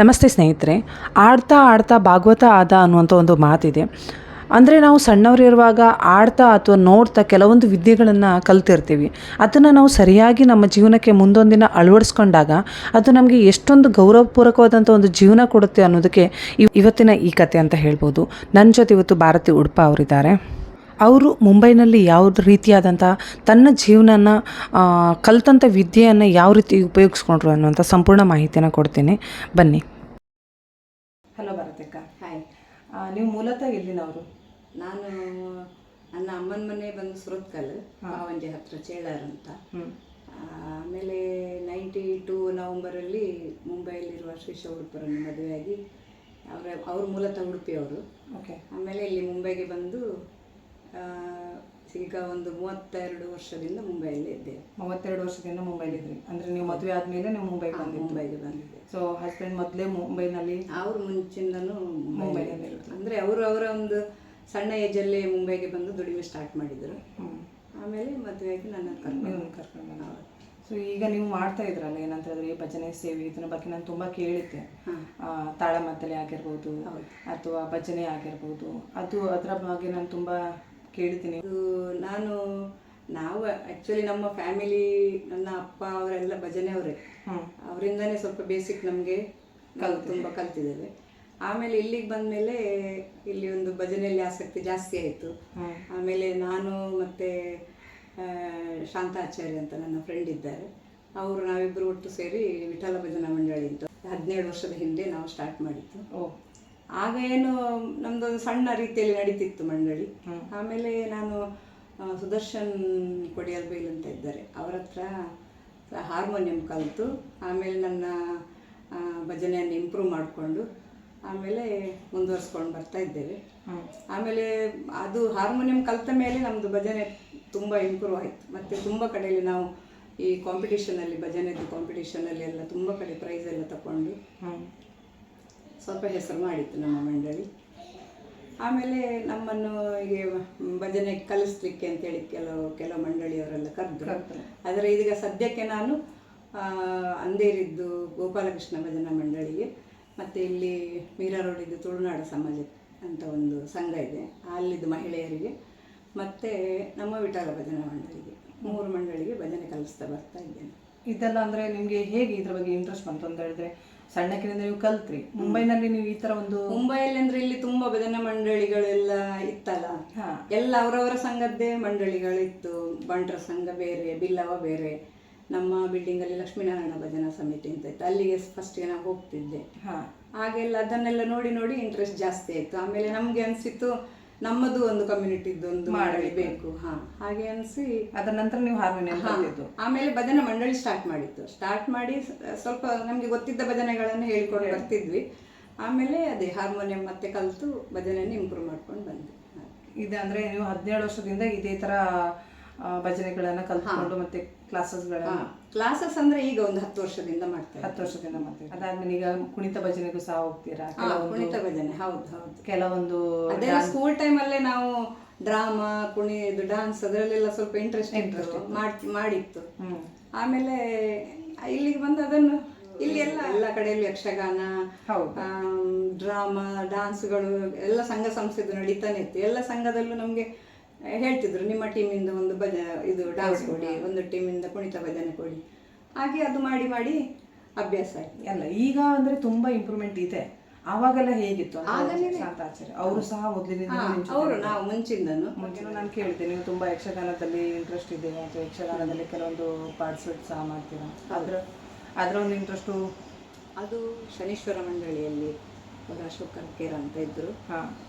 ನಮಸ್ತೆ ಸ್ನೇಹಿತರೆ, ಆಡ್ತಾ ಆಡ್ತಾ ಭಾಗವತ ಆದ ಅನ್ನುವಂಥ ಒಂದು ಮಾತಿದೆ. ಅಂದರೆ ನಾವು ಸಣ್ಣವರಿರುವಾಗ ಆಡ್ತಾ ಅಥವಾ ನೋಡ್ತಾ ಕೆಲವೊಂದು ವಿದ್ಯೆಗಳನ್ನು ಕಲ್ತಿರ್ತೀವಿ. ಅದನ್ನು ನಾವು ಸರಿಯಾಗಿ ನಮ್ಮ ಜೀವನಕ್ಕೆ ಮುಂದೊಂದಿನ ಅಳವಡಿಸ್ಕೊಂಡಾಗ ಅದು ನಮಗೆ ಎಷ್ಟೊಂದು ಗೌರವಪೂರ್ವಕವಾದಂಥ ಒಂದು ಜೀವನ ಕೊಡುತ್ತೆ ಅನ್ನೋದಕ್ಕೆ ಇವತ್ತಿನ ಈ ಕತೆ ಅಂತ ಹೇಳ್ಬೋದು. ನನ್ನ ಜೊತೆ ಇವತ್ತು ಭಾರತಿ ಉಡುಪ ಅವರಿದ್ದಾರೆ. ಅವರು ಮುಂಬೈನಲ್ಲಿ ಯಾವ ರೀತಿಯಾದಂಥ ತನ್ನ ಜೀವನನ ಕಲಿತಂಥ ವಿದ್ಯೆಯನ್ನು ಯಾವ ರೀತಿ ಉಪಯೋಗಿಸ್ಕೊಂಡ್ರು ಅನ್ನುವಂಥ ಸಂಪೂರ್ಣ ಮಾಹಿತಿಯನ್ನು ಕೊಡ್ತೀನಿ. ಬನ್ನಿ. ಹಲೋ ಭಾರತಕ್ಕ. ಹಾಯ್ ನೀವು ಮೂಲತಃ ಎಲ್ಲಿನವರು? ನಾನು ನನ್ನ ಅಮ್ಮನ ಮನೆ ಬಂದು ಸುರತ್ಕಲ್ ಮಾವಂಜಿ ಹತ್ರ ಚೇಳಾರ್ ಅಂತ. ಆಮೇಲೆ ನೈಂಟಿ ಟೂ ನವಂಬರಲ್ಲಿ ಮುಂಬೈಯಲ್ಲಿರುವ ಶ್ರೀಶ ಉಡುಪರನ್ನು ಮದುವೆಯಾಗಿ ಅವರ ಅವ್ರ ಮೂಲತಃ ಉಡುಪಿಯವರು. ಓಕೆ ಆಮೇಲೆ ಇಲ್ಲಿ ಮುಂಬೈಗೆ ಬಂದು ಈಗ ಒಂದು ಮೂವತ್ತೆರಡು ವರ್ಷದಿಂದ ಮುಂಬೈಯಲ್ಲೇ ಇದ್ದೆ. ಮೂವತ್ತೆರಡು ವರ್ಷದಿಂದ ಮುಂಬೈಲಿದ್ರಿ ಅಂದ್ರೆ ನೀವು ಮದುವೆ ಆದ್ಮೇಲೆ ನೀವು ಮುಂಬೈಗೆ ಬಂದಿದ್ದು. ಮುಂಬೈಗೆ ಬಂದಿದ್ದೆ. ಸೊ ಹಸ್ಬೆಂಡ್ ಮೊದಲೇ ಮುಂಬೈನಲ್ಲಿ? ಅವ್ರ ಮುಂಚಿಂದನೂ ಮುಂಬೈನಲ್ಲಿ ಅಂದ್ರೆ ಅವರು ಅವರ ಒಂದು ಸಣ್ಣ ಏಜಲ್ಲಿ ಮುಂಬೈಗೆ ಬಂದು ದುಡಿಮೆ ಸ್ಟಾರ್ಟ್ ಮಾಡಿದ್ರು. ಆಮೇಲೆ ಮದುವೆಯಾಗಿ ನನ್ನ ಕರ್ಕೊಂಡು ಕರ್ಕೊಂಡು ನಾವು ಸೊ ಈಗ ನೀವು ಮಾಡ್ತಾ ಇದ್ರಲ್ಲ ಏನಂತ ಹೇಳಿದ್ರೆ ಈ ಭಜನೆ ಸೇವೆ ಇದನ್ನ ಬಗ್ಗೆ ನಾನು ತುಂಬಾ ಕೇಳಿದ್ದೆ. ತಾಳಮದ್ದಲೆ ಆಗಿರ್ಬೋದು ಅಥವಾ ಭಜನೆ ಆಗಿರ್ಬೋದು. ಅದು ಅದರ ಬಗ್ಗೆ ನಾನು ತುಂಬ ಅದು ನಾನು ನಾವು ಆಕ್ಚುಲಿ ನಮ್ಮ ಫ್ಯಾಮಿಲಿ ನನ್ನ ಅಪ್ಪ ಅವರೆಲ್ಲ ಭಜನೆ ಅವರೇ. ಅವರಿಂದನೇ ಸ್ವಲ್ಪ ಬೇಸಿಕ್ ನಮಗೆ ಕಲ್ ತುಂಬ ಕಲ್ತಿದ್ದೇವೆ. ಆಮೇಲೆ ಇಲ್ಲಿಗೆ ಬಂದಮೇಲೆ ಇಲ್ಲಿ ಒಂದು ಭಜನೆಯಲ್ಲಿ ಆಸಕ್ತಿ ಜಾಸ್ತಿ ಆಯಿತು. ಆಮೇಲೆ ನಾನು ಮತ್ತು ಶಾಂತಾಚಾರ್ಯ ಅಂತ ನನ್ನ ಫ್ರೆಂಡ್ ಇದ್ದಾರೆ. ಅವರು ನಾವಿಬ್ಬರು ಒಟ್ಟು ಸೇರಿ ವಿಠಲ ಭಜನಾ ಮಂಡಳಿ ಅಂತ ಹದಿನೇಳು ವರ್ಷದ ಹಿಂದೆ ನಾವು ಸ್ಟಾರ್ಟ್ ಮಾಡಿದ್ದು. ಆಗ ಏನು ನಮ್ದೊಂದು ಸಣ್ಣ ರೀತಿಯಲ್ಲಿ ನಡೀತಿತ್ತು ಮಂಡಳಿ. ಆಮೇಲೆ ನಾನು ಸುದರ್ಶನ್ ಕೊಡಿಯಲ್ ಬೈಲ್ ಅಂತ ಇದ್ದಾರೆ. ಅವರ ಹತ್ರ ಹಾರ್ಮೋನಿಯಂ ಕಲಿತು ಆಮೇಲೆ ನನ್ನ ಭಜನೆಯನ್ನು ಇಂಪ್ರೂವ್ ಮಾಡಿಕೊಂಡು ಆಮೇಲೆ ಮುಂದುವರಿಸ್ಕೊಂಡು ಬರ್ತಾ ಇದ್ದೇವೆ. ಆಮೇಲೆ ಅದು ಹಾರ್ಮೋನಿಯಂ ಕಲಿತ ಮೇಲೆ ನಮ್ಮದು ಭಜನೆ ತುಂಬ ಇಂಪ್ರೂವ್ ಆಯಿತು. ಮತ್ತು ತುಂಬ ಕಡೆಯಲ್ಲಿ ನಾವು ಈ ಕಾಂಪಿಟೇಷನಲ್ಲಿ ಭಜನೆದು ಕಾಂಪಿಟೇಷನಲ್ಲಿ ಎಲ್ಲ ತುಂಬ ಕಡೆ ಪ್ರೈಸ್ ಎಲ್ಲ ತಗೊಂಡು. ಸ್ವಲ್ಪ ಹೆಸರು ಮಾಡಿತ್ತು ನಮ್ಮ ಮಂಡಳಿ. ಆಮೇಲೆ ನಮ್ಮನ್ನು ಹೀಗೆ ಭಜನೆ ಕಲಿಸ್ಲಿಕ್ಕೆ ಅಂತೇಳಿ ಕೆಲವು ಕೆಲವು ಮಂಡಳಿಯವರೆಲ್ಲ ಕರೆದ್ರು. ಆದರೆ ಈಗ ಸದ್ಯಕ್ಕೆ ನಾನು ಅಂದೇರಿದ್ದು ಗೋಪಾಲಕೃಷ್ಣ ಭಜನಾ ಮಂಡಳಿಗೆ ಮತ್ತು ಇಲ್ಲಿ ಮೀರಾ ರೋಡಿದ್ದು ತುಳುನಾಡು ಸಮಾಜ ಅಂತ ಒಂದು ಸಂಘ ಇದೆ. ಅಲ್ಲಿದ್ದು ಮಹಿಳೆಯರಿಗೆ ಮತ್ತು ನಮ್ಮ ವಿಠಲ ಭಜನಾ ಮಂಡಳಿಗೆ ಮೂರು ಮಂಡಳಿಗೆ ಭಜನೆ ಕಲಿಸ್ತಾ ಬರ್ತಾ ಇದ್ದೇನೆ. ಇದೆಲ್ಲ ಅಂದರೆ ನಿಮಗೆ ಹೇಗೆ ಇದ್ರ ಬಗ್ಗೆ ಇಂಟ್ರೆಸ್ಟ್ ಬಂತು ಅಂತ ಹೇಳಿದ್ರೆ ಸಣ್ಣಕ್ಕಿನಿಂದ ನೀವು ಕಲ್ತ್ರಿ. ಮುಂಬೈನಲ್ಲಿ ನೀವು ಈ ತರ ಒಂದು ಮುಂಬೈಯಲ್ಲಿ ಅಂದ್ರೆ ಇಲ್ಲಿ ತುಂಬಾ ಭಜನಾ ಮಂಡಳಿಗಳೆಲ್ಲ ಇತ್ತಲ್ಲ? ಹಾ. ಎಲ್ಲ ಅವರವರ ಸಂಘದ್ದೇ ಮಂಡಳಿಗಳಿತ್ತು. ಬಂಟ್ರ ಸಂಘ ಬೇರೆ ಬಿಲ್ಲವ ಬೇರೆ. ನಮ್ಮ ಬಿಲ್ಡಿಂಗ್ ಅಲ್ಲಿ ಲಕ್ಷ್ಮೀನಾರಾಯಣ ಭಜನಾ ಸಮಿತಿ ಅಂತ ಇತ್ತು. ಅಲ್ಲಿಗೆ ಫಸ್ಟ್ಗೆ ನಾವು ಹೋಗ್ತಿದ್ದೆ. ಹಾ. ಹಾಗೆಲ್ಲ ಅದನ್ನೆಲ್ಲ ನೋಡಿ ನೋಡಿ ಇಂಟ್ರೆಸ್ಟ್ ಜಾಸ್ತಿ ಆಯ್ತು. ಆಮೇಲೆ ನಮ್ಗೆ ಅನ್ಸಿತ್ತು ನಮ್ಮದು ಒಂದು ಕಮ್ಯುನಿಟಿದ್ದು ಒಂದು ಮಂಡಳಿ ಬೇಕು ಹಾ ಹಾಗೆ ಅನ್ಸಿ ಅದರ ನಂತರ ನೀವು ಹಾರ್ಮೋನಿಯಂ. ಕಲ್ತಿದ್ದು ಆಮೇಲೆ ಭಜನೆ ಮಂಡಳಿ ಸ್ಟಾರ್ಟ್ ಮಾಡಿತ್ತು ಸ್ಟಾರ್ಟ್ ಮಾಡಿ ಸ್ವಲ್ಪ ನಮಗೆ ಗೊತ್ತಿದ್ದ ಭಜನೆಗಳನ್ನು ಹೇಳ್ಕೊಂಡು ಬರ್ತಿದ್ವಿ. ಆಮೇಲೆ ಅದೇ ಹಾರ್ಮೋನಿಯಂ ಮತ್ತೆ ಕಲಿತು ಭಜನೆಯನ್ನು ಇಂಪ್ರೂವ್ ಮಾಡ್ಕೊಂಡು ಬಂದ್ವಿ. ಇದಂದ್ರೆ ನೀವು ಹದಿನೇಳು ವರ್ಷದಿಂದ ಇದೇ ತರ ಭಜನೆಗಳನ್ನ ಕಲ್ತ್ಕೊಂಡು ಮತ್ತೆ ಕ್ಲಾಸಸ್ಗಳನ್ನ ಕ್ಲಾಸಸ್ ಅಂದ್ರೆ ಈಗ ಒಂದು ಹತ್ತು ವರ್ಷದಿಂದ ಮಾಡ್ತೀವಿ. ಹತ್ತು ವರ್ಷದಿಂದ ಮತ್ತೆ ಅದಾದ್ಮೇಲೆ ಈಗ ಕುಣಿತ ಭಜನೆಗೂ ಸಹ ಹೋಗ್ತೀರಾ? ಕುಣಿತ ಭಜನೆ ಹೌದು ಹೌದು. ಕೆಲವೊಂದು ಅದೇ ಸ್ಕೂಲ್ ಟೈಮಲ್ಲೇ ನಾವು ಡ್ರಾಮಾ ಕುಣಿ ಇದು ಡಾನ್ಸ್ ಅದರಲ್ಲೆಲ್ಲ ಸ್ವಲ್ಪ ಇಂಟ್ರೆಸ್ಟ್ ಇಂಟ್ರೆಸ್ಟ್ ಮಾಡಿ ಮಾಡಿತ್ತು. ಆಮೇಲೆ ಇಲ್ಲಿಗೆ ಬಂದು ಅದನ್ನು ಇಲ್ಲಿ ಎಲ್ಲ ಎಲ್ಲ ಕಡೆಯಲ್ಲಿ ಯಕ್ಷಗಾನ ಹೌದು. ಡ್ರಾಮಾ ಡಾನ್ಸ್ಗಳು ಎಲ್ಲ ಸಂಘ ಸಂಸ್ಥೆದು ನಡೀತಾನೆ ಇತ್ತು. ಎಲ್ಲ ಸಂಘದಲ್ಲೂ ನಮಗೆ ಹೇಳ್ತಿದ್ರು ನಿಮ್ಮ ಟೀಮಿಂದ ಒಂದು ಭಜ ಇದು ಡಾನ್ಸ್ ಕೊಡಿ ಒಂದು ಟೀಮಿಂದ ಕುಣಿತ ಭಜನೆ ಕೊಡಿ. ಹಾಗೆ ಅದು ಮಾಡಿ ಮಾಡಿ ಅಭ್ಯಾಸ ಆಯ್ತು. ಅಲ್ಲ ಈಗ ಅಂದ್ರೆ ತುಂಬಾ ಇಂಪ್ರೂವ್ಮೆಂಟ್ ಇದೆ. ಆವಾಗೆಲ್ಲ ಹೇಗಿತ್ತು ಶಾಂತಾಚಾರ್ಯ ಅವರು ಸಹ ಮೊದಲಿನಿಂದ ಅವರು ನಾವು ಮುಂಚಿಂದನು. ಮುಂಚೆನೂ ನಾನು ನೀವು ತುಂಬಾ ಯಕ್ಷಗಾನದಲ್ಲಿ ಇಂಟ್ರೆಸ್ಟ್ ಇದೆ ಅಥವಾ ಯಕ್ಷಗಾನದಲ್ಲಿ ಕೆಲವೊಂದು ಪಾರ್ಟಿಸಿಪೇಟ್ ಸಹ ಮಾಡ್ತೀರಾ? ಅದ್ರ ಅದರ ಒಂದು ಇಂಟ್ರೆಸ್ಟು ಅದು ಶನೀಶ್ವರ ಮಂಡಳಿಯಲ್ಲಿ. ಅವರು ಅಶೋಕ್ ಕರ್ಕೇರ್ ಅಂತ ಇದ್ದರು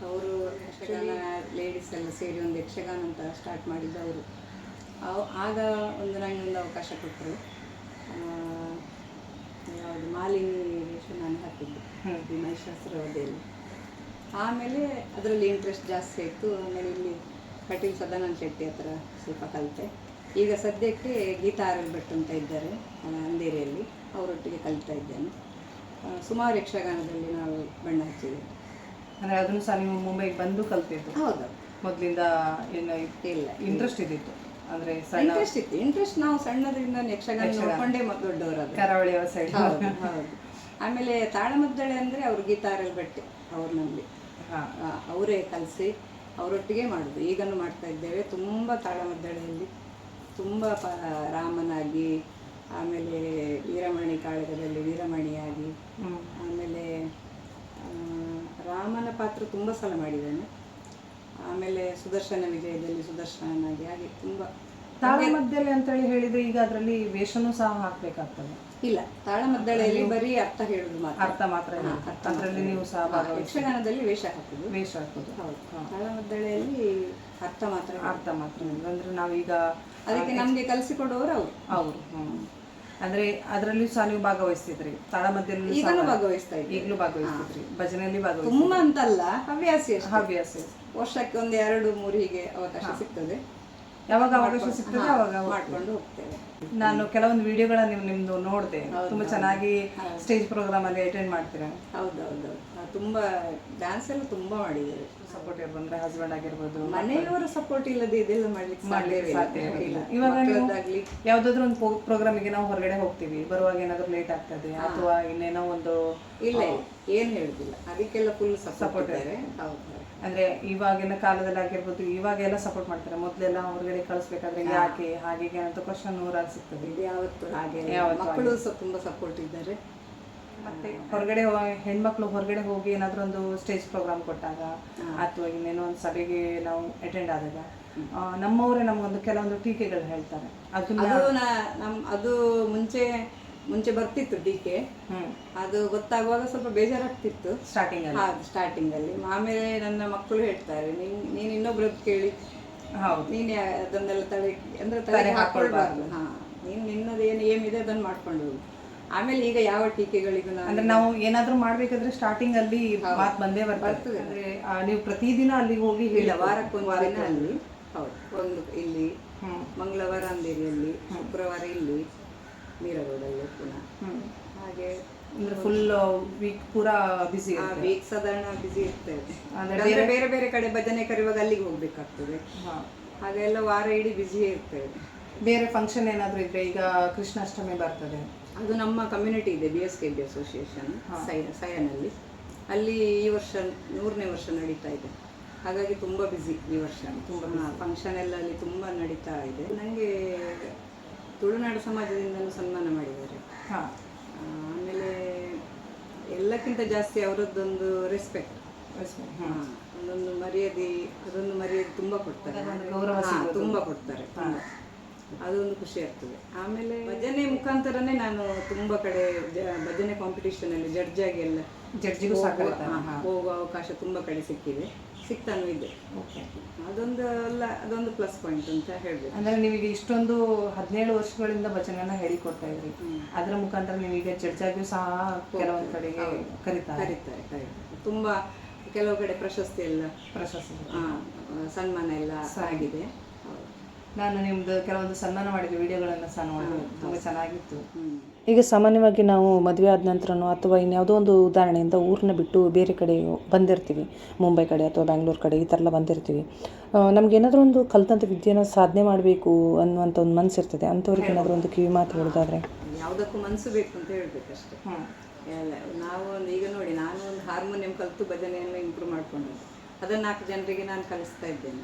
ಅವರು ಯಕ್ಷಗಾನ ಲೇಡೀಸ್ ಎಲ್ಲ ಸೇರಿ ಒಂದು ಯಕ್ಷಗಾನ ಅಂತ ಸ್ಟಾರ್ಟ್ ಮಾಡಿದ್ದು ಅವರು. ಅವ್- ಆಗ ಒಂದು ನನಗೆ ಒಂದು ಅವಕಾಶ ಕೊಟ್ಟರು ಯಾವುದು ಮಾಲಿನಿ ವೇಷ ನಾನು ಹಾಕಿದ್ದು. ಈ ಮಹಿಷಾಸುರವಧೆಯಲ್ಲಿ ಆಮೇಲೆ ಅದರಲ್ಲಿ ಇಂಟ್ರೆಸ್ಟ್ ಜಾಸ್ತಿ ಆಯಿತು ಆಮೇಲೆ ಇಲ್ಲಿ ಕಟೀಲ್ ಸದಾನಂದ ಶೆಟ್ಟಿ ಹತ್ರ ಸ್ವಲ್ಪ ಕಲಿತೆ. ಈಗ ಸದ್ಯಕ್ಕೆ ಗೀತಾ ಆರ್ ಎಲ್ ಭಟ್ ಅಂತ ಇದ್ದಾರೆ ಆ, ಅಂಧೇರಿಯಲ್ಲಿ. ಅವರೊಟ್ಟಿಗೆ ಕಲಿತಾ ಇದ್ದೇನೆ. ಸುಮಾರು ಯಕ್ಷಗಾನದಲ್ಲಿ ನಾವು ಬಣ್ಣ ಹಚ್ಚಿದ್ದೇವೆ ಅಂದ್ರೆ ಅದನ್ನು ಸಹ ನೀವು ಮುಂಬೈಗೆ ಬಂದು ಕಲ್ತಿದ್ದು? ಹೌದು. ಮೊದಲಿಂದ ಏನು ಇಲ್ಲ ಇಂಟ್ರೆಸ್ಟ್ ಇದ್ದಿತ್ತು. ಅಂದ್ರೆ ಸಣ್ಣ ಇಂಟ್ರೆಸ್ಟ್ ಇತ್ತು. ಇಂಟ್ರೆಸ್ಟ್ ನಾವು ಸಣ್ಣದ್ರಿಂದ ಯಕ್ಷಗಾನ ನೋಡ್ಕೊಂಡೇ ಮ- ದೊಡ್ಡವರಾದ ಕರಾವಳಿಯ ಸೈಡ್ ಹೌದು ಹೌದು. ಆಮೇಲೆ ತಾಳಮದ್ದಳೆ ಅಂದರೆ ಅವ್ರು ಗೀತಾರಲ್ ಭಟ್ಟೆ ಅವ್ರನ್ನಲ್ಲಿ ಅವರೇ ಕಲಿಸಿ ಅವರೊಟ್ಟಿಗೆ ಮಾಡುದು. ಈಗಲೂ ಮಾಡ್ತಾ ಇದ್ದೇವೆ. ತುಂಬ ತಾಳಮದ್ದಳೆಯಲ್ಲಿ ತುಂಬ ಪ ರಾಮನಾಗಿ ಆಮೇಲೆ ವೀರಮಣಿ ಕಾಳಗದಲ್ಲಿ ವೀರಮಣಿಯಾಗಿ ಆಮೇಲೆ ರಾಮನ ಪಾತ್ರ ತುಂಬ ಸಲ ಮಾಡಿದ್ದೇನೆ. ಆಮೇಲೆ ಸುದರ್ಶನ ವಿಜಯದಲ್ಲಿ ಸುದರ್ಶನನಾಗಿ ಹಾಗೆ ತುಂಬ. ಮಧ್ಯೆ ಅಂತೇಳಿ ಹೇಳಿದ್ರೆ ಈಗ ಅದರಲ್ಲಿ ವೇಷನೂ ಸಹ ಹಾಕ್ಬೇಕಾಗ್ತದೆ. ಇಲ್ಲ ತಾಳಮದ್ದಳೆಯಲ್ಲಿ ಬರೀ ಅರ್ಥ ಹೇಳುದು ಮಾತ್ರ. ಅರ್ಥ ಮಾತ್ರ ಹಾ, ಅರ್ಥ ಅದರಲ್ಲಿ ನೀವು ಸಹ ಭಾಗವಹಿಸಿ. ಯಕ್ಷಗಾನದಲ್ಲಿ ವೇಷ ಹಾಕುದು. ವೇಷ ಹಾಕೋದು. ಹೌದು. ತಾಳಮದ್ದಳೆಯಲ್ಲಿ ಅರ್ಥ ಮಾತ್ರ ಅರ್ಥ ಮಾತ್ರ ಅಂದ್ರೆ ನಾವೀಗ ಅದಕ್ಕೆ ನಮಗೆ ಕಲಿಸಿಕೊಡುವವರು ಅವರು. ಅವರು ಅಂದ್ರೆ ಅದರಲ್ಲಿ ಸಹ ನೀವು ಭಾಗವಹಿಸ್ತಿದ್ರಿ. ತಾಳಮದ್ದಲ್ಲಿ ಈಗಲೂ ಭಾಗವಹಿಸ್ತಾ ಇದ್ದೀವಿ ಈಗಲೂ ಭಾಗವಹಿಸ್ತಿದ್ರಿ. ಭಜನೆಯಲ್ಲಿ ಭಾಗವಹಿಸ್ತಾ ತುಂಬಾ ಅಂತಲ್ಲ ಹವ್ಯಾಸಿ ಅಷ್ಟೇ. ಹವ್ಯಾಸ. ವರ್ಷಕ್ಕೆ ಒಂದು ಎರಡು ಮೂರು ಹೀಗೆ ಅವಕಾಶ ಸಿಗ್ತದೆ. ಯಾವಾಗ ಅವಕಾಶ ಸಿಗ್ತದೆ ಅವಾಗ ಮಾಡ್ಕೊಂಡು ಹೋಗ್ತೇವೆ ನಾನು ಕೆಲವೊಂದು ವಿಡಿಯೋಗಳನ್ನ ನೀವು ನಿಮ್ದು ನೋಡಿದೆ. ತುಂಬಾ ಚೆನ್ನಾಗಿ ಸ್ಟೇಜ್ ಪ್ರೋಗ್ರಾಮ್ ಅಲ್ಲಿ ಅಟೆಂಡ್ ಮಾಡ್ತೀರಾ? ಹೌದೌದು. ತುಂಬಾ ಡ್ಯಾನ್ಸ್ ಎಲ್ಲ ತುಂಬಾ ಮಾಡಿದ್ದೇವೆ ಸಪೋರ್ಟ್ ಬಂದ್ರೆ ಹಸ್ಬೆಂಡ್ ಆಗಿರ್ಬೋದು ಮನೆಯವರ ಸಪೋರ್ಟ್ ಇಲ್ಲದೆ ಇದೆಲ್ಲ ಮಾಡ್ಲಿಕ್ಕೆ ಸಾಧ್ಯವೇ ಇಲ್ಲ. ಇಲ್ಲ. ಇವಾಗ ನೀವು ಮಕ್ಕಳದ್ದಾಗ್ಲಿ. ಯಾವ್ದಾದ್ರು ಒಂದು ಪ್ರೋಗ್ರಾಮಿಗೆ ನಾವು ಹೊರಗಡೆ ಹೋಗ್ತೀವಿ ಬರುವಾಗ ಏನಾದ್ರು ಲೇಟ್ ಆಗ್ತದೆ ಅಥವಾ ಇನ್ನೇನೋ ಒಂದು ಇಲ್ಲ ಏನ್ ಹೇಳುದಿಲ್ಲ. ಅದಕ್ಕೆಲ್ಲ ಫುಲ್ ಸಪೋರ್ಟ್ ಇದೆ. ಅಂದ್ರೆ ಇವಾಗಿನ ಕಾಲದಲ್ಲಿ ಆಗಿರ್ಬೋದು ಇವಾಗೆಲ್ಲ ಸಪೋರ್ಟ್ ಮಾಡ್ತಾರೆ. ಮೊದ್ಲೆಲ್ಲ ಹೊರಗಡೆ ಕಳಿಸ್ಬೇಕಾದ್ರೆ ಯಾಕೆ ಹಾಗೆ ಅಂತ ಕ್ವಶನ್ ನೂರಾಗಿ ಸಿಗ್ತದೆ. ಯಾವತ್ತು ಹಾಗೆ ಮಕ್ಕಳು ಸಹ ತುಂಬ ಸಪೋರ್ಟ್ ಇದ್ದಾರೆ. ಮತ್ತೆ ಹೊರಗಡೆ ಹೆಣ್ಮಕ್ಳು ಹೊರಗಡೆ ಹೋಗಿ ಏನಾದ್ರೂ ಒಂದು ಸ್ಟೇಜ್ ಪ್ರೋಗ್ರಾಮ್ ಕೊಟ್ಟಾಗ ಅಥವಾ ಇನ್ನೇನೋ ಒಂದು ಸಭೆಗೆ ನಾವು ಅಟೆಂಡ್ ಆದಾಗ ನಮ್ಮವರೇ ನಮಗೊಂದು ಕೆಲವೊಂದು ಟೀಕೆಗಳು ಹೇಳ್ತಾರೆ. ಅದು ನಮ್ ಅದು ಮುಂಚೆ ಮುಂಚೆ ಬರ್ತಿತ್ತು ಟೀಕೆ. ಅದು ಗೊತ್ತಾಗುವಾಗ ಸ್ವಲ್ಪ ಬೇಜಾರಾಗ್ತಿತ್ತು. ಸ್ಟಾರ್ಟಿಂಗ್ ಅಲ್ಲಿ. ಹೌದು ಸ್ಟಾರ್ಟಿಂಗ್ ಅಲ್ಲಿ. ಆಮೇಲೆ ನನ್ನ ಮಕ್ಕಳು ಹೇಳ್ತಾರೆ ನೀನ್ ನೀನ್ ಇನ್ನೊಬ್ರದ್ದು ಕೇಳಿ. ಹೌದು. ನೀನ್ ಅದನ್ನೆಲ್ಲ ತಲೆ ಅಂದ್ರೆ ತಲೆ ಹಾಕೊಳ್ಬಾರ್ದು. ಹಾ. ನೀನ್ ನಿನ್ನದು ಏನು ಏನಿದೆ ಅದನ್ನ ಮಾಡ್ಕೊಂಡು ಹೋಗು. ಆಮೇಲೆ ಈಗ ಯಾವ ಟೀಕೆಗಳಿಗೂ ಅಂದ್ರೆ ನಾವು ಏನಾದ್ರೂ ಮಾಡ್ಬೇಕಾದ್ರೆ ಸ್ಟಾರ್ಟಿಂಗ್ ಅಲ್ಲಿ ಮಾತು ಬಂದೇ ಬರ್ತದೆ. ಅಂದ್ರೆ ನೀವು ಪ್ರತಿದಿನ ಅಲ್ಲಿ ಹೋಗಿ ಹೇಳಿ. ವಾರಕ್ಕೊಂದು ದಿನ ಅಲ್ಲಿ ಹೌದು ಒಂದು ಇಲ್ಲಿ ಮಂಗಳವಾರ ಅಲ್ಲಿ ಶುಕ್ರವಾರ ಇಲ್ಲಿ ಮೀರಗೋಡಲ್ಲಿ ಪುನಃ. ಹಾಗೆ ಅಂದ್ರೆ ಫುಲ್ ವೀಕ್ ಪೂರಾ ಬಿಸಿ ವೀಕ್ ಸಾಧಾರಣ ಬಿಸಿ ಇರ್ತೇವೆ ಅಂದ್ರೆ ಬೇರೆ ಬೇರೆ ಕಡೆ ಭಜನೆ ಕರೆಯುವಾಗ ಅಲ್ಲಿಗೆ ಹೋಗ್ಬೇಕಾಗ್ತದೆ. ಹಾಗೆಲ್ಲ ವಾರ ಇಡೀ ಬಿಸಿಯೇ ಇರ್ತೇವೆ ಬೇರೆ ಫಂಕ್ಷನ್ ಏನಾದ್ರೂ ಇದ್ರೆ ಈಗ ಕೃಷ್ಣಾಷ್ಟಮಿ ಬರ್ತದೆ. ಅದು ನಮ್ಮ ಕಮ್ಯುನಿಟಿ ಇದೆ B S K B association ಸೈ ಸಯನಲ್ಲಿ. ಅಲ್ಲಿ ಈ ವರ್ಷ ನೂರನೇ ವರ್ಷ ನಡೀತಾ ಇದೆ. ಹಾಗಾಗಿ ತುಂಬ ಬ್ಯುಸಿ ಈ ವರ್ಷ. ತುಂಬ ಫಂಕ್ಷನ್ ಎಲ್ಲ ಅಲ್ಲಿ ತುಂಬ ನಡೀತಾ ಇದೆ. ನನಗೆ ತುಳುನಾಡು ಸಮಾಜದಿಂದಲೂ ಸನ್ಮಾನ ಮಾಡಿದ್ದಾರೆ. ಹಾ. ಆಮೇಲೆ ಎಲ್ಲಕ್ಕಿಂತ ಜಾಸ್ತಿ ಅವರದ್ದೊಂದು ರೆಸ್ಪೆಕ್ಟ್ ಒಂದೊಂದು ಮರ್ಯಾದೆ ಅದೊಂದು ಮರ್ಯಾದೆ ತುಂಬ ಕೊಡ್ತಾರೆ. ಹಾ, ತುಂಬ ಕೊಡ್ತಾರೆ. ಅದೊಂದು ಖುಷಿ ಆಗ್ತದೆ. ಆಮೇಲೆ ಭಜನೆ ಮುಖಾಂತರನೇ ನಾನು ತುಂಬ ಕಡೆ ಭಜನೆ ಕಾಂಪಿಟಿಷನ್ ಅಲ್ಲಿ ಜಡ್ಜ್ ಆಗಿ ಎಲ್ಲ ಜಡ್ಜಿಗೂ ಹೋಗುವ- ಅವಕಾಶ ತುಂಬ ಕಡೆ ಸಿಕ್ಕಿದೆ. ಸಿಕ್ತಾನು ಇದೆ. ಓಕೆ. ಅದೊಂದು ಅಲ್ಲ ಅದೊಂದು ಪ್ಲಸ್ ಪಾಯಿಂಟ್ ಅಂತ ಹೇಳ್ಬೇಕು ಅಂದ್ರೆ ನೀವೀಗ ಇಷ್ಟೊಂದು ಹದಿನೇಳು ವರ್ಷಗಳಿಂದ ಭಜನೆಯನ್ನ ಹೇಳಿಕೊಡ್ತಾ ಇದ್ರಿ. ಅದರ ಮುಖಾಂತರ ನೀವೀಗ ಜಡ್ಜ್ ಆಗಿಯೂ ಸಹ ಕೆಲವೊಂದು ಕಡೆಗೆ ಕರೀತಾರೆ. ಕರೀತಾರೆ ಕರೀತಾರೆ. ತುಂಬ ಕೆಲವು ಕಡೆ ಪ್ರಶಸ್ತಿ ಎಲ್ಲ ಪ್ರಶಸ್ತಿ. ಸನ್ಮಾನ ಎಲ್ಲ ಆಗಿದೆ. ನಾನು ನಿಮ್ದು ಕೆಲವೊಂದು ಸನ್ಮಾನ ಮಾಡಿದ ವಿಡಿಯೋಗಳನ್ನು ಸಹ ನೋಡಿದೆ. ತುಂಬ ಚೆನ್ನಾಗಿತ್ತು. ಈಗ ಸಾಮಾನ್ಯವಾಗಿ ನಾವು ಮದುವೆ ಆದ ನಂತರನೋ ಅಥವಾ ಇನ್ಯಾವುದೋ ಒಂದು ಉದಾಹರಣೆಯಿಂದ ಊರನ್ನ ಬಿಟ್ಟು ಬೇರೆ ಕಡೆ ಬಂದಿರ್ತೀವಿ. ಮುಂಬೈ ಕಡೆ ಅಥವಾ ಬ್ಯಾಂಗ್ಳೂರ್ ಕಡೆ ಈ ಥರ ಎಲ್ಲ ಬಂದಿರ್ತೀವಿ ನಮಗೇನಾದರೂ ಒಂದು ಕಲ್ತಂಥ ವಿದ್ಯೆನ ಸಾಧನೆ ಮಾಡಬೇಕು ಅನ್ನುವಂಥ ಒಂದು ಮನಸ್ಸಿರ್ತದೆ ಅಂಥವ್ರಿಗೆ ಏನಾದರೂ ಒಂದು ಕಿವಿ ಮಾತು ಹೇಳೋದಾದ್ರೆ? ಯಾವುದಕ್ಕೂ ಮನಸ್ಸು ಬೇಕು ಅಂತ ಹೇಳಬೇಕಷ್ಟೇ ಎಲ್ಲ ನಾವು ಒಂದು ಈಗ ನೋಡಿ ನಾನು ಒಂದು ಹಾರ್ಮೋನಿಯಂ ಕಲಿತು ಭಜನೆಯನ್ನು ಇಂಪ್ರೂವ್ ಮಾಡಿಕೊಂಡು ಅದನ್ನು ನಾಲ್ಕು ಜನರಿಗೆ ನಾನು ಕಲಿಸ್ತಾ ಇದ್ದೇನೆ.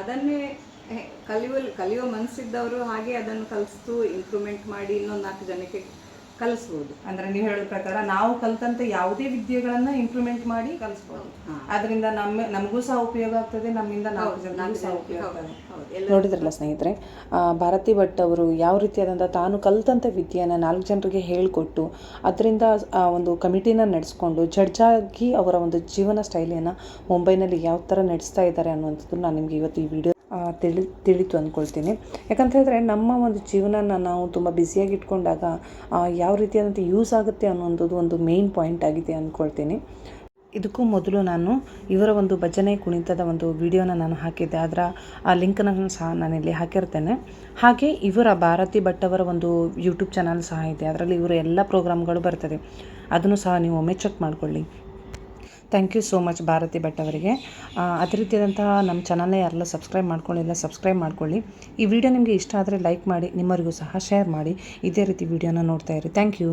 ಅದನ್ನೇ ಹೆ- ಕಲಿಯುವ ಕಲಿಯುವ ಮನಸ್ಸಿದ್ದವರು ಹಾಗೆ ಅದನ್ನು ಕಲಿಸ್ತು ಇಂಪ್ರೂವ್ಮೆಂಟ್ ಮಾಡಿ ಇನ್ನೊಂದು ನಾಲ್ಕು ಜನಕ್ಕೆ ಕಲಿಸ್ಬೋದು. ಅಂದ್ರೆ ನೀವು ಹೇಳೋ ಪ್ರಕಾರ ನಾವು ಕಲ್ತಂತ ಯಾವುದೇ ವಿದ್ಯೆಗಳನ್ನ ಇಂಪ್ರೂವ್ಮೆಂಟ್ ಮಾಡಿ ಕಲಿಸ್ಬೋದು. ಅದರಿಂದ ನಮ್ಮ ನಮಗೂ ಸಹ ಉಪಯೋಗ ಆಗ್ತದೆ ನಮ್ಮಿಂದ ನಾವು ಸಹ ಉಪಯೋಗ ಆಗ್ತದೆ. ಎಲ್ಲ ನೋಡಿದ್ರಲ್ಲ ಸ್ನೇಹಿತರೆ ಆ, ಭಾರತಿ ಭಟ್ ಅವರು ಯಾವ ರೀತಿಯಾದಂಥ ತಾನು ಕಲ್ತಂಥ ವಿದ್ಯೆಯನ್ನು ನಾಲ್ಕು ಜನರಿಗೆ ಹೇಳಿಕೊಟ್ಟು ಅದರಿಂದ ಆ ಒಂದು ಕಮಿಟಿನ ನಡೆಸ್ಕೊಂಡು ಜಡ್ಜ್ ಆಗಿ ಅವರ ಒಂದು ಜೀವನ ಸ್ಟೈಲಿಯನ್ನು ಮುಂಬೈನಲ್ಲಿ ಯಾವ ಥರ ನಡೆಸ್ತಾ ಇದ್ದಾರೆ ಅನ್ನುವಂಥದ್ದು ನಾನು ನಿಮಗೆ ಇವತ್ತು ಈ ವಿಡಿಯೋ ತಿಳಿ, ತಿಳಿತು ಅಂದ್ಕೊಳ್ತೀನಿ. ಯಾಕಂತ ಹೇಳಿದ್ರೆ ನಮ್ಮ ಒಂದು ಜೀವನನ ನಾವು ತುಂಬ ಬ್ಯುಸಿಯಾಗಿ ಇಟ್ಕೊಂಡಾಗ ಯಾವ ರೀತಿಯಾದಂಥ ಯೂಸ್ ಆಗುತ್ತೆ ಅನ್ನೋಂಥದ್ದು ಒಂದು ಮೇಯ್ನ್ ಪಾಯಿಂಟ್ ಆಗಿದೆ ಅಂದ್ಕೊಳ್ತೀನಿ. ಇದಕ್ಕೂ ಮೊದಲು ನಾನು ಇವರ ಒಂದು ಭಜನೆ ಕುಣಿತದ ಒಂದು ವಿಡಿಯೋನ ನಾನು ಹಾಕಿದ್ದೆ. ಅದರ, ಆ ಲಿಂಕನ್ನು ಸಹ ನಾನಿಲ್ಲಿ ಹಾಕಿರ್ತೇನೆ. ಹಾಗೆ ಇವರ ಭಾರತಿ ಭಟ್ ಅವರ ಒಂದು ಯೂಟ್ಯೂಬ್ ಚಾನಲ್ ಸಹ ಇದೆ. ಅದರಲ್ಲಿ ಇವರ ಎಲ್ಲ ಪ್ರೋಗ್ರಾಮ್ಗಳು ಬರ್ತದೆ. ಅದನ್ನು ಸಹ ನೀವು ಒಮ್ಮೆ ಚೆಕ್ ಮಾಡಿಕೊಳ್ಳಿ. Thank you so much Bharati Bhat ಅವರಿಗೆ. ಅದೇ ರೀತಿಯಾದಂತಹ ನಮ್ಮ ಚಾನಲ್ನ ಯಾರೆಲ್ಲ ಸಬ್ಸ್ಕ್ರೈಬ್ ಮಾಡ್ಕೊಳ್ಳಿಲ್ಲ ಸಬ್ಸ್ಕ್ರೈಬ್ ಮಾಡ್ಕೊಳ್ಳಿ. ಈ ವಿಡಿಯೋ ನಿಮಗೆ ಇಷ್ಟ ಆದರೆ ಲೈಕ್ ಮಾಡಿ ನಿಮ್ಮವರಿಗೂ ಸಹ ಶೇರ್ ಮಾಡಿ. ಇದೇ ರೀತಿ ವಿಡಿಯೋನ ನೋಡ್ತಾ ಇರಿ. Thank you